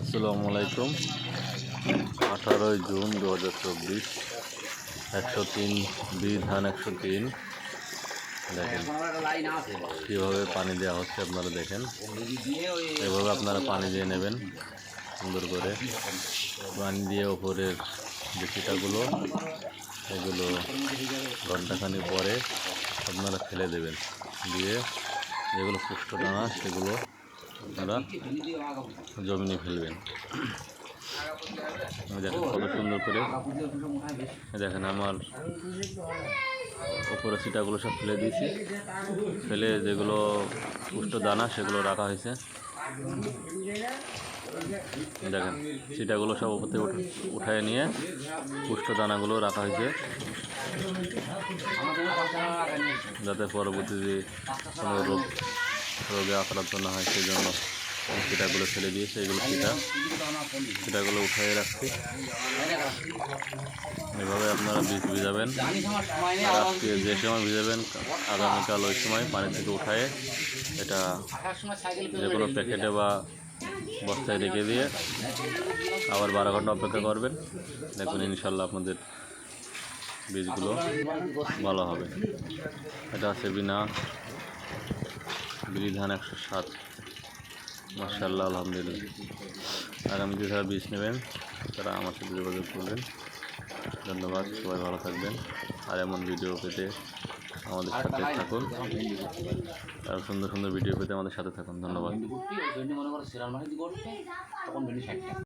আসসালামু আলাইকুম। আঠারোই জুন দু হাজার চব্বিশ, একশো তিন বি ধান একশো তিন। দেখেন, কীভাবে পানি দেওয়া হচ্ছে আপনারা দেখেন। এভাবে আপনারা পানি দিয়ে নেবেন, সুন্দর করে। পানি দিয়ে ওপরের যে চিটাগুলো, এগুলো ঘন্টাখানি পরে আপনারা ফেলে দেবেন। দিয়ে যেগুলো পুষ্ট টানা সেগুলো আপনারা জমিনে ফেলবেন। দেখেন কত সুন্দর করে। দেখেন আমার উপরে সিটাগুলো সব ফেলে দিয়েছি। ফেলে যেগুলো পুষ্ট দানা, সেগুলো রাখা হয়েছে। দেখেন, সিটাগুলো সব উপর থেকে উঠা- উঠায় নিয়ে পুষ্ট দানাগুলো রাখা হয়েছে। যাতে পরবর্তীতে কোনো রোগ রোগে আক্রান্ত না হয় সেই জন্য সিটাগুলো ফেলে দিয়েছে এগুলো সিটা সিটাগুলো উঠায় রাখছি। এভাবে আপনারা বীজ ভিজাবেন আজকে যে সময় ভিজাবেন, আগামীকাল ওই সময় পানি থেকে উঠায়ে এটা যে কোনো প্যাকেটে বা বস্তায় রেখে দিয়ে আবার বারো ঘণ্টা অপেক্ষা করবেন। দেখুন, ইনশাল্লাহ আপনাদের বীজগুলো ভালো হবে। এটা আছে বিনা বিড়ি ধান একশো সাত। মার্শাল্লাহ আলহামদুলিল্লাহ। আগামীতে যারা বীজ নেবেন, তারা আমার সাথে যোগাযোগ করবেন। ধন্যবাদ, সবাই ভালো থাকবেন। আর এমন ভিডিও পেতে আমাদের সাথে থাকুন। আর সুন্দর সুন্দর ভিডিও পেতে আমাদের সাথে থাকুন। ধন্যবাদ।